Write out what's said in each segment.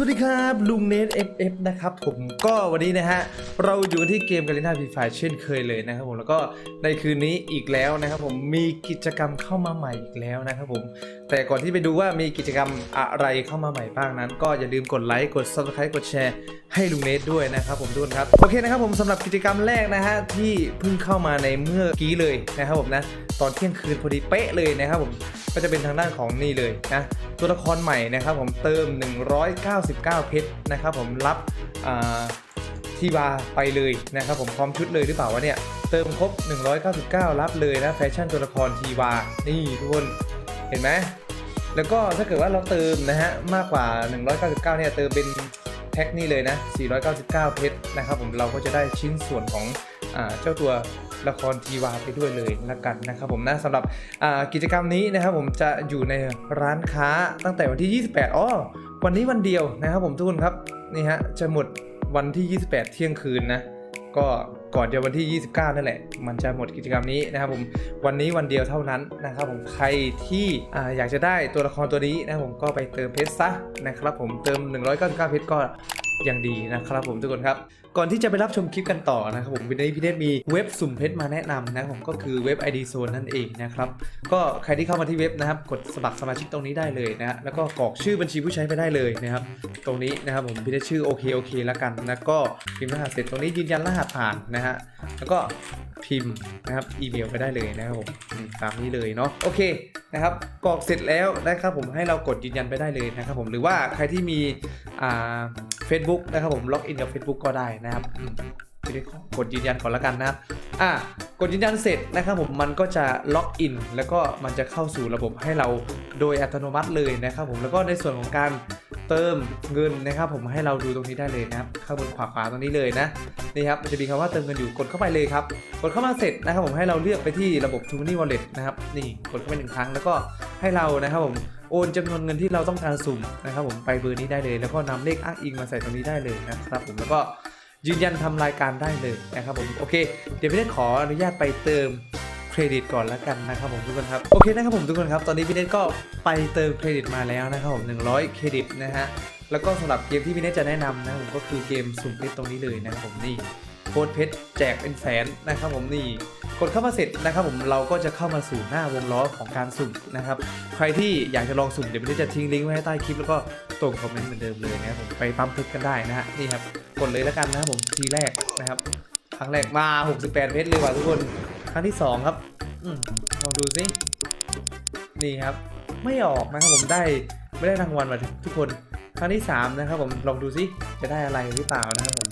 วัสดีครับลุงเนท FF นะครับผมก็วันนี้นะฮะเราอยู่ที่เกมการ i นาพีไฟเช่นเคยเลยนะครับผมแล้วก็ในคืนนี้อีกแล้วนะครับผมมีกิจกรรมเข้ามาใหม่อีกแล้วนะครับผม แต่ก่อนที่ไปดูว่ามีกิจกรรมอะไรเข้ามาใหม่บ้างนั้น ก็อย่าลืมกดไลค์กด subscribe กดแชร์ให้ลุงเนทด้วยนะครับผมทุกคนครับโอเคนะครับผมสำหรับกิจกรรมแรกนะฮะที่เพิ่งเข้ามาในเมื่อกี้เลยนะครับผมนะตอนเที่ยงคืนพอดีเป๊ะเลยนะครับผมก็จะเป็นทางด้านของนี่เลยนะตัวละครใหม่นะครับผมเติม 199 เพชรนะครับผมรับทีบาไปเลยนะครับผมพร้อมชุดเลยหรือเปล่าวะเนี่ยเติมครบ 199 รับเลยนะแฟชั่นตัวละครทีวานี่ทุกคนเห็นไหม แล้วก็ถ้าเกิดว่าเราเติมนะฮะมากกว่า 199 เนี่ยเติมเป็นแพ็คนี่เลยนะ 499 เพชรนะครับผมเราก็จะได้ชิ้นส่วนของอเจ้าตัวละครทีวาไปด้วยเลยละกันนะครับผมนะสำหรับกิจกรรมนี้นะครับผมจะอยู่ในร้านค้าตั้งแต่วันที่ 28อ๋อวันนี้วันเดียวนะครับผมทุกคนครับนี่ฮะจะหมดวันที่ 28 เที่ยงคืนนะ ก็ก่อนเดียววันที่ 29 นั่นแหละ มันจะหมดกิจกรรมนี้นะครับผมวันนี้วันเดียวเท่านั้นนะครับผมใครที่ออยากจะได้ตัวละครตัวนี้นะครับผมก็ไปเติมเพชรซะนะครับผมเติม 199 เพชรก็ ยังดีนะครับผมทุกคนครับ ก่อนที่จะไปรับชมคลิปกันต่อนะครับผมวันนี้พี่เดชมีเว็บสุ่มเพชรมาแนะนำนะผมก็คือเว็บ ID Zone นั่นเองนะครับก็ใครที่เข้ามาที่เว็บนะครับกดสมัครสมาชิกตรงนี้ได้เลยนะฮะแล้วก็กรอกชื่อบัญชีผู้ใช้ไปได้เลยนะครับตรงนี้นะครับผมพี่เดชชื่อโอเคโอเคแล้วกันแล้วก็พิมพ์รหัสเสร็จตรงนี้ยืนยันรหัสผ่านนะฮะแล้วก็พิมพ์นะครับอีเมลไปได้เลยนะครับผมตามนี้เลยเนาะโอเคนะครับกรอกเสร็จแล้วนะครับผมให้เรากดยืนยันไปได้เลยนะครับผมหรือว่าใครที่มีอ่า Facebook นะครับผมล็อกอินกับ Facebook ก็ได้นะครับอืมพี่ได้ขอกดยืนยันก่อนแล้วกันนะครับอะกดยืนยันเสร็จนะครับผมมันก็จะล็อกอินแล้วก็มันจะเข้าสู่ระบบให้เราโดยอัตโนมัติเลยนะครับผมแล้วก็ในส่วนของการเติมเงินนะครับผมให้เราดูตรงนี้ได้เลยนะครับข้างบนขวาขวาตรงนี้เลยนะนี่ครับมันจะมีคำว่าเติมเงินอยู่กดเข้าไปเลยครับกดเข้ามาเสร็จนะครับผมให้เราเลือกไปที่ระบบ t o m o n y Wallet นะครับนี่กดเข้าไปหนึ่งครั้งแล้วก็ให้เรานะครับผม โอนจำนวนเงินที่เราต้องการสุ่มนะครับผมไปเบอร์นี้ได้เลย แล้วก็นำเลขอ้างอิงมาใส่ตรงนี้ได้เลยนะครับผมแล้วก็ยืนยันทำรายการได้เลยนะครับผมโอเค เดี๋ยวพี่เนตขออนุญาตไปเติมเครดิตก่อนแล้วกันนะครับผมทุกคนครับโอเคนะครับผมทุกคนครับตอนนี้พี่เนตก็ไปเติมเครดิตมาแล้วนะครับผม100 เครดิตนะฮะแล้วก็สำหรับเกมที่พี่เนตจะแนะนำนะผมก็คือเกมสุ่มเพชรตรงนี้เลยนะครับผมนี่ โค้ดเพชรแจกเป็นแสนนะครับผมนี่กดเข้ามาเสร็จนะครับผมเราก็จะเข้ามาสู่หน้าวงล้อของการสุ่มนะครับใครที่อยากจะลองสุ่มเดี๋ยวพี่จะทิ้งลิงก์ไว้ให้ใต้คลิปแล้วก็ตรงคอมเมนต์เหมือนเดิมเลยนะครับผมไปปั๊มเพชรกันได้นะฮะนี่ครับกดเลยแล้วกันนะครับผมทีแรกนะครับครั้งแรกมา 68 เพชรเลยว่ะทุกคนครั้งที่ 2 ครับอลองดูสินี่ครับ ไม่ออกนะครับผมได้ไม่ได้รางวัลมาทุกคน ครั้งที่ 3 นะครับผมลองดูสิจะได้อะไรหรือเปล่านะครับผม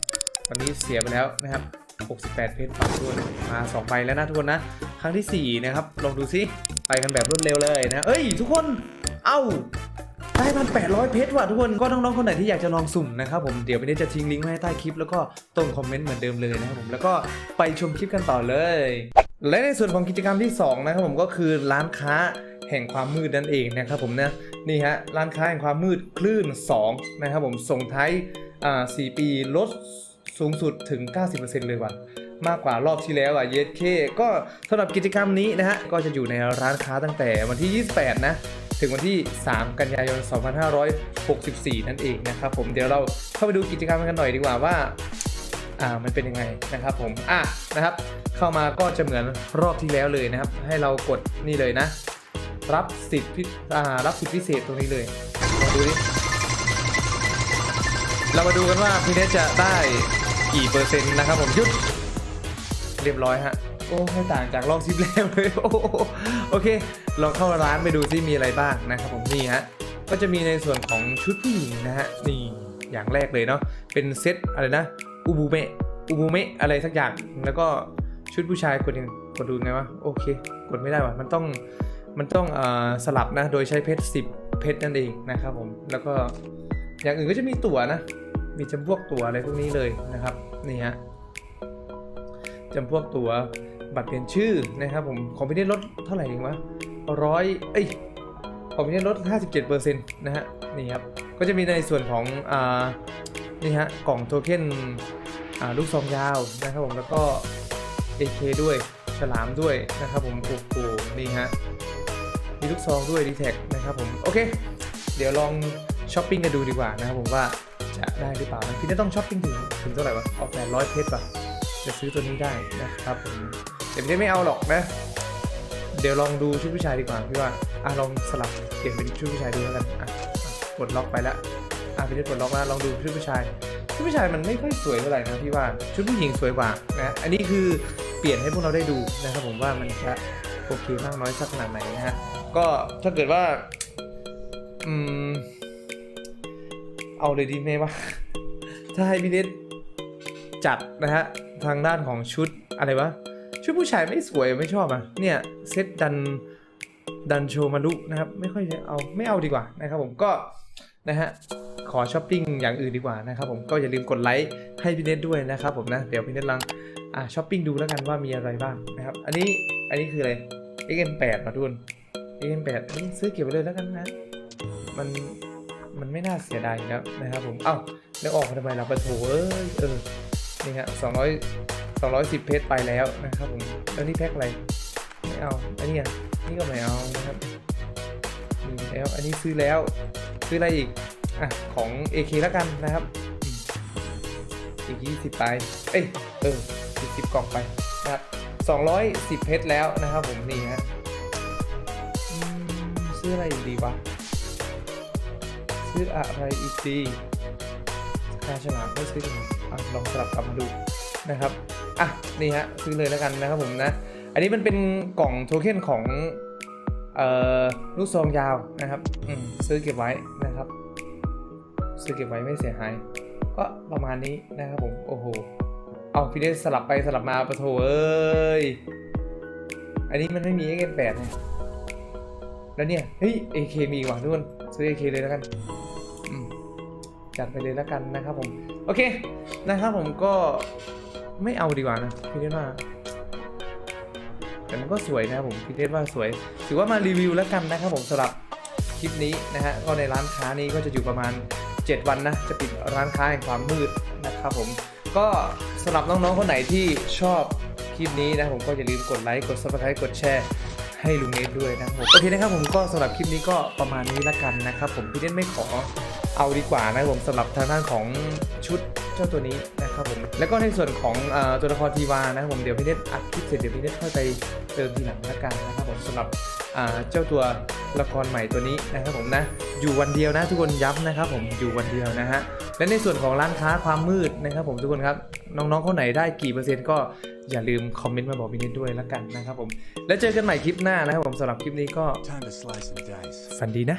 ตอนนี้เสียไปแล้วนะครับ 68 เพชรฝั่งทุกคนมา2ใบแล้วนะทุกคนนะ ครั้งทีสี่ 4 นะครับ ลองดูซิไปกันแบบรวดเร็วเลยนะ เอ้ย ทุกคน เอ้าได้พันแปดร้อยเพชรว่ะทุกคน ก็น้องๆคนไหนที่อยากจะลองสุ่มนะครับผม เดี๋ยววันนี้จะทิ้งลิงก์ไว้ให้ใต้คลิป แล้วก็ตรงคอมเมนต์เหมือนเดิมเลยนะครับผม แล้วก็ไปชมคลิปกันต่อเลย และในส่วนของกิจกรรมที่ 2 นะครับผมก็คือร้านค้าแห่งความมืดนั่นเองนะครับผมนะนี่ฮะร้านค้าแห่งความมืดคลื่น 2 นะครับผมส่งท้ายอ่า4ปีลด สูงสุดถึง 90%เลยว่ะมากกว่ารอบที่แล้วอะเยสเคก็สำหรับกิจกรรมนี้นะฮะ ก็จะอยู่ในร้านค้าตั้งแต่วันที่ 28 นะ ถึงวันที่ 3 กันยายน 2564 นั่นเองนะครับผมเดี๋ยวเราเข้าไปดูกิจกรรมกันหน่อยดีกว่าว่าอ่ามันเป็นยังไงนะครับผมอะนะครับ เข้ามาก็จะเหมือนรอบที่แล้วเลยนะครับ ให้เรากดนี่เลยนะ รับสิทธิ์พิอ่ารับสิทธิพิเศษตรงนี้เลยลองดูดิเรามาดูกันว่าพี่เนทจะได้ กี่เปอร์เซ็นต์นะครับผมยุดเรียบร้อยฮะโอ้ไม่ต่างจากรอบทิปแล้วเลยโอ้โอเคลองเข้าร้านไปดูซิมีอะไรบ้างนะครับผมนี่ฮะก็จะมีในส่วนของชุดผู้หญิงนะฮะนี่อย่างแรกเลยเนาะเป็นเซตอะไรนะอุบูเมะอุบูเมะอะไรสักอย่างแล้วก็ชุดผู้ชายกดยังกดดูไงวะโอเค กดไม่ได้วะมันต้องมันต้องอสลับนะโดยใช้เพชร10 เพชรนั่นเองนะครับผมแล้วก็อย่างอื่นก็จะมีตั๋วนะ มีจำพวกตั๋วอะไรพวกนี้เลยนะครับนี่ฮะจำพวกตัวบัตรเปลี่ยนชื่อนะครับผมของพี่เนตลดเท่าไหร่เองวะร้อยเอ้ยของพี่เนตลด 57%นะฮะนี่ครับก็จะมีในส่วนของอ่านี่ฮะกล่องโทเค็นอ่าลูกซองยาวนะครับผมแล้วก็ AK ด้วยฉลามด้วยนะครับผมโอ้โหนี่ฮะมีลูกซองด้วยดีแท็กนะครับผมโอเค เดี๋ยวลองช้อปปิ้งกันดูดีกว่านะครับผมว่า จะได้หรือเปล่านะพี่ได้ต้องช้อปปิ้งถึงถึงเท่าไหร่วะออกแปดร้อยเพชรป่ะจะซื้อตัวนี้ได้นะครับผมแต่พี่ได้ไม่เอาหรอกนะ เดี๋ยวลองดูชุดผู้ชายดีกว่าพี่ว่าอะลองสลับเปลี่ยนเป็นชุดผู้ชายดูแล้วกันอะกดล็อกไปแล้วอะพี่ได้กดล็อกแล้วลองดูชุดผู้ชายชุดผู้ชายมันไม่ค่อยสวยเท่าไหร่นะพี่ว่าชุดผู้หญิงสวยกว่านะอันนี้คือเปลี่ยนให้พวกเราได้ดูนะครับผมว่ามันจะโอเคมากน้อยสักขนาดไหนนะฮะก็ถ้าเกิดว่าอืม เอาเลยดีไหมวะถ้าให้พี่เนทจัดนะฮะ ทางด้านของชุดอะไรวะ ชุดผู้ชายไม่สวยไม่ชอบอะ เนี่ยเซ็ตดันดันโชมารุนะครับ ไม่ค่อยจะเอาไม่เอาดีกว่านะครับผมก็นะฮะขอช้อปปิ้งอย่างอื่นดีกว่านะครับผมก็อย่าลืมกดไลค์ให้พี่เนตด้วยนะครับผมนะ เดี๋ยวพี่เนตลังอ่าช้อปปิ้งดูแล้วกันว่ามีอะไรบ้างนะครับ อันนี้อันนี้คืออะไร XM8 มาทุกคน XM8 ซื้อเก็บไว้เลยแล้วกันนะ มัน มันไม่น่าเสียดายอยู่แล้วนะครับผม เอ้าแล้วออกมาทำไมล่ะปะโถเอ้ยเออ นี่ฮะสองร้อยสองร้อยสิบเพชรไปแล้วนะครับผมแล้วนี่แพ็คอะไร ไม่เอา อันนี้อะนี่ก็ไม่เอานะครับแล้ว อันนี้ซื้อแล้ว ซื้ออะไรอีก อะ ของ AK แล้วกันนะครับอืมอีก20ไป เอ้ย เอออีก10กล่องไปนะครับ210เพชรแล้วนะครับผมนี่ฮะซื้ออะไรดีวะ ซื้ออะไรอีกดีคาฉลามไม่ซื้ออะลองสลับกลับมาดูนะครับ อะ นี่ฮะ ซื้อเลยแล้วกันนะครับผมนะ อันนี้มันเป็นกล่องโทเค็นของเอ่อลูกซองยาวนะครับอืมซื้อเก็บไว้นะครับ ซื้อเก็บไว้ไม่เสียหาย ก็ประมาณนี้นะครับผม โอ้โห เอาพี่ได้สลับไปสลับมาปะโถเอ้ย อันนี้มันไม่มี XM8 ไง แล้วเนี่ย เฮ้ย AK มีว่ะทุกคนซื้อ AK เลยแล้วกันจัดไปเลยแล้วกันนะครับผม โอเค นะครับผมก็ไม่เอาดีกว่านะพี่เดว่าแต่มันก็สวยนะผมพี่เดว่าสวย ถือว่ามารีวิวแล้วกันนะครับผมสำหรับคลิปนี้นะฮะก็ในร้านค้านี้ก็จะอยู่ประมาณ 7 วันนะ จะปิดร้านค้าแห่งความมืดนะครับผมก็สำหรับน้องๆคนไหนที่ชอบคลิปนี้นะผมก็อย่าลืมกดไลค์กด subscribe กดแชร์ ให้ลุงเนทด้วยนะครับผมโอเคนะครับผมก็สำหรับคลิปนี้ก็ประมาณนี้ละกันนะครับผมพี่เนทไม่ขอเอาดีกว่านะครับผมสำหรับทางด้านของชุดเจ้าตัวนี้นะครับผมแล้วก็ในส่วนของตัวละครทีวานะครับผมเดี๋ยวพี่เนทอัดคลิปเสร็จเดี๋ยวพี่เนทค่อยไปเติมทีหลังละกันนะครับผมสำหรับ เจ้าตัวละครใหม่ตัวนี้นะครับผมนะอยู่วันเดียวนะทุกคนย้ำนะครับผมอยู่วันเดียวนะฮะและในส่วนของร้านค้าความมืดนะครับผมทุกคนครับน้องๆคนไหนได้กี่เปอร์เซ็นต์ก็อย่าลืมคอมเมนต์มาบอกพี่นิดด้วยละกันนะครับผมแล้วเจอกันใหม่คลิปหน้านะครับผมสำหรับคลิปนี้ก็ Time to slice and dice. ฝันดีนะ